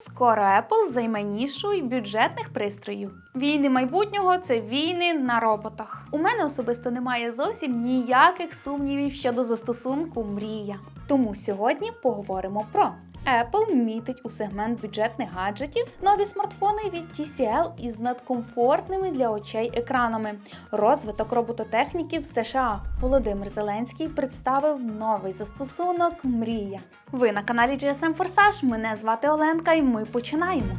Скоро Apple займе нішу й бюджетних пристроїв. Війни майбутнього це війни на роботах. У мене особисто немає зовсім ніяких сумнівів щодо застосунку мрія. Тому сьогодні поговоримо про Apple мітить у сегмент бюджетних гаджетів нові смартфони від TCL із надкомфортними для очей екранами. Розвиток робототехніки в США. Володимир Зеленський представив новий застосунок Мрія. Ви на каналі GSM Forsage. Мене звати Оленка, і ми починаємо.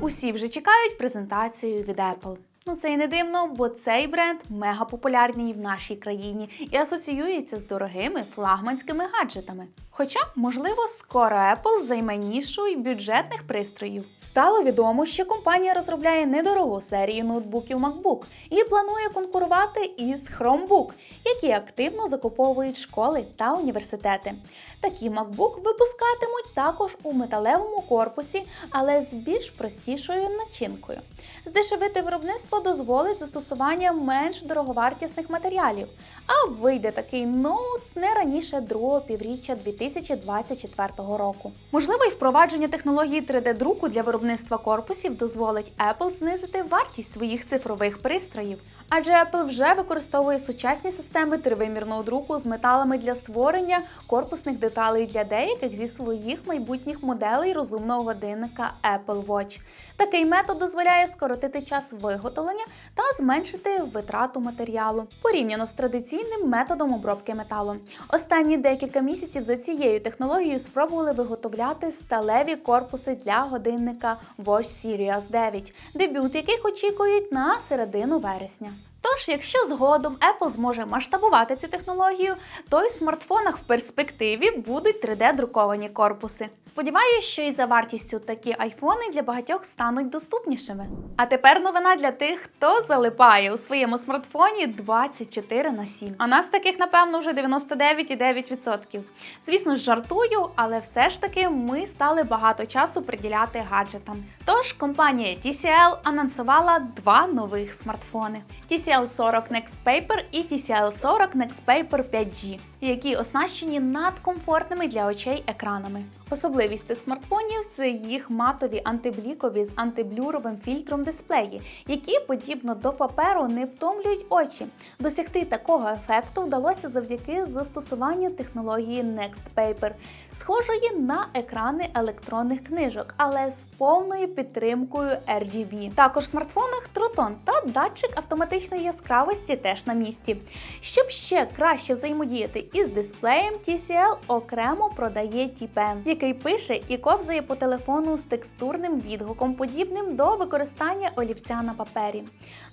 Усі вже чекають презентацію від Apple. Ну це й не дивно, бо цей бренд мега популярний в нашій країні і асоціюється з дорогими флагманськими гаджетами. Хоча, можливо, скоро Apple займе нішу й бюджетних пристроїв. Стало відомо, що компанія розробляє недорогу серію ноутбуків MacBook і планує конкурувати із Chromebook, які активно закуповують школи та університети. Такі MacBook випускатимуть також у металевому корпусі, але з більш простішою начинкою. Здешевити виробництво дозволить застосування менш дороговартісних матеріалів, а вийде такий ноут не раніше другого півріччя 2024 року. Можливо, і впровадження технології 3D-друку для виробництва корпусів дозволить Apple знизити вартість своїх цифрових пристроїв. Адже Apple вже використовує сучасні системи тривимірного друку з металами для створення корпусних деталей для деяких зі своїх майбутніх моделей розумного годинника Apple Watch. Такий метод дозволяє скоротити час виготовлення та зменшити витрату матеріалу порівняно з традиційним методом обробки металу. Останні декілька місяців за цією технологією спробували виготовляти сталеві корпуси для годинника Watch Series 9, дебют яких очікують на середину вересня. Тож, якщо згодом Apple зможе масштабувати цю технологію, то й в смартфонах в перспективі будуть 3D-друковані корпуси. Сподіваюсь, що і за вартістю такі айфони для багатьох стануть доступнішими. А тепер новина для тих, хто залипає у своєму смартфоні 24 на 7. А нас таких, напевно, вже 99,9%. Звісно жартую, але все ж таки ми стали багато часу приділяти гаджетам. Тож компанія TCL анонсувала два нових смартфони. TCL 40 Next Paper і TCL 40 Next Paper 5G, які оснащені надкомфортними для очей екранами. Особливість цих смартфонів це їх матові антиблікові з антиблюровим фільтром дисплеї, які, подібно до паперу, не втомлюють очі. Досягти такого ефекту вдалося завдяки застосуванню технології Next Paper, схожої на екрани електронних книжок, але з повною підтримкою RGB. Також в смартфонах тротон та датчик автоматичної яскравості теж на місці. Щоб ще краще взаємодіяти із дисплеєм, TCL окремо продає T-Pen, який пише і ковзає по телефону з текстурним відгуком, подібним до використання олівця на папері.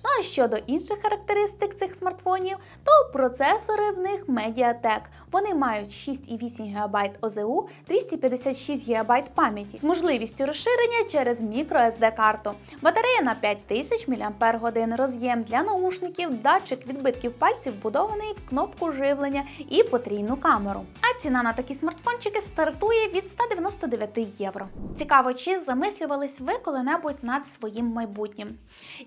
Ну а щодо інших характеристик цих смартфонів, то процесори в них Mediatek. Вони мають 6,8 ГБ ОЗУ, 256 ГБ пам'яті з можливістю розширення через microSD карту. Батарея на 5000 мАч, роз'єм для наушників, датчик відбитків пальців вбудований в кнопку живлення і потрійну камеру. А ціна на такі смартфончики стартує від 199 євро. Цікаво, чи замислювались ви коли-небудь над своїм майбутнім?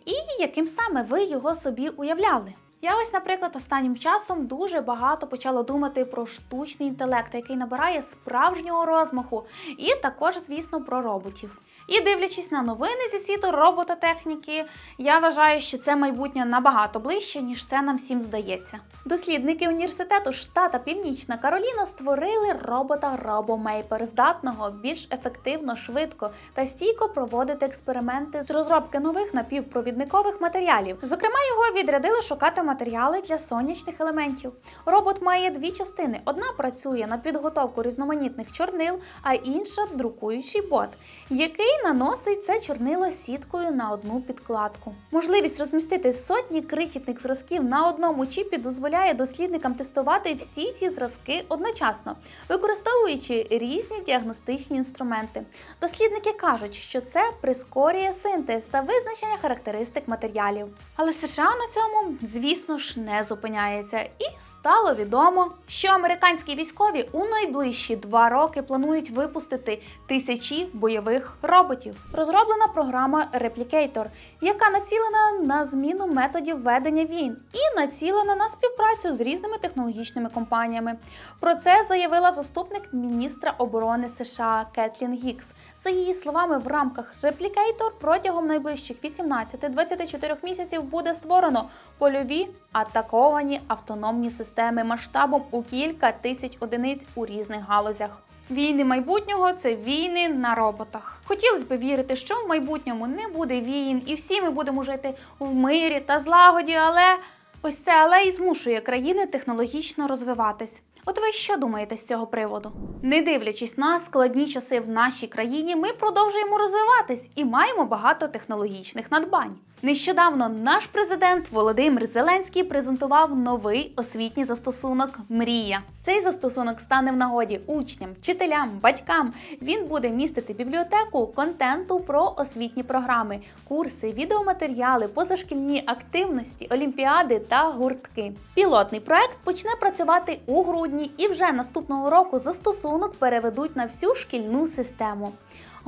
І яким саме ви його собі уявляли? Я ось, наприклад, останнім часом дуже багато почала думати про штучний інтелект, який набирає справжнього розмаху, і також, звісно, про роботів. І дивлячись на новини зі світу робототехніки, я вважаю, що це майбутнє набагато ближче, ніж це нам всім здається. Дослідники університету штата Північна Кароліна створили робота RoboMaper, здатного більш ефективно, швидко та стійко проводити експерименти з розробки нових напівпровідникових матеріалів. Зокрема, його відрядили шукати матеріали для сонячних елементів. Робот має дві частини: одна працює на підготовку різноманітних чорнил, а інша друкуючий бот, який наносить це чорнило сіткою на одну підкладку. Можливість розмістити сотні крихітних зразків на одному чіпі дозволяє дослідникам тестувати всі ці зразки одночасно, використовуючи різні діагностичні інструменти. Дослідники кажуть, що це прискорює синтез та визначення характеристик матеріалів. Але США на цьому, звісно, звісно ж, не зупиняється. І стало відомо, що американські військові у найближчі два роки планують випустити тисячі бойових роботів. Розроблена програма Replicator, яка націлена на зміну методів ведення війн і націлена на співпрацю з різними технологічними компаніями. Про це заявила заступник міністра оборони США Кетлін Гікс. За її словами, в рамках Replicator протягом найближчих 18-24 місяців буде створено польові атаковані автономні системи масштабом у кілька тисяч одиниць у різних галузях. Війни майбутнього це війни на роботах. Хотілося б вірити, що в майбутньому не буде війн, і всі ми будемо жити в мирі та злагоді, але ось це але і змушує країни технологічно розвиватись. От ви що думаєте з цього приводу? Не дивлячись на складні часи в нашій країні, ми продовжуємо розвиватись і маємо багато технологічних надбань. Нещодавно наш президент Володимир Зеленський презентував новий освітній застосунок Мрія. Цей застосунок стане в нагоді учням, вчителям, батькам. Він буде містити бібліотеку контенту про освітні програми, курси, відеоматеріали, позашкільні активності, олімпіади та гуртки. Пілотний проект почне працювати у грудні, і вже наступного року застосунок переведуть на всю шкільну систему.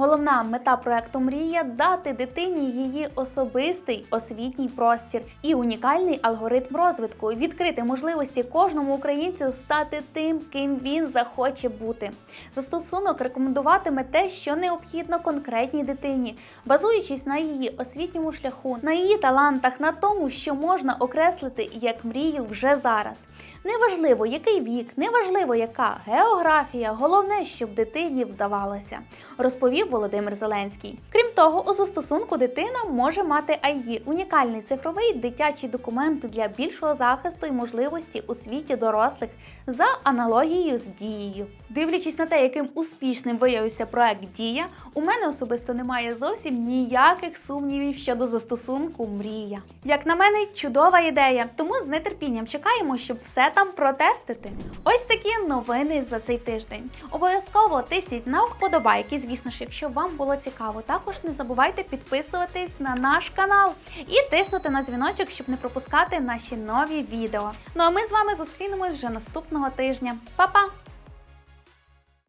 Головна мета проекту Мрія дати дитині її особистий освітній простір і унікальний алгоритм розвитку, відкрити можливості кожному українцю стати тим, ким він захоче бути. Застосунок рекомендуватиме те, що необхідно конкретній дитині, базуючись на її освітньому шляху, на її талантах, на тому, що можна окреслити як мрію вже зараз. Неважливо, який вік, неважливо, яка географія, головне, щоб дитині вдавалося, розповів Володимир Зеленський. Крім того, у застосунку дитина може мати ID – унікальний цифровий дитячий документ для більшого захисту і можливості у світі дорослих за аналогією з дією. Дивлячись на те, яким успішним виявився проект Дія, у мене особисто немає зовсім ніяких сумнівів щодо застосунку Мрія. Як на мене, чудова ідея, тому з нетерпінням чекаємо, щоб все там протестити. Ось такі новини за цей тиждень. Обов'язково тисніть на вподобайки, звісно ж, якщо вам було цікаво. Також не забувайте підписуватись на наш канал і тиснути на дзвіночок, щоб не пропускати наші нові відео. Ну а ми з вами зустрінемось вже наступного тижня. Па-па!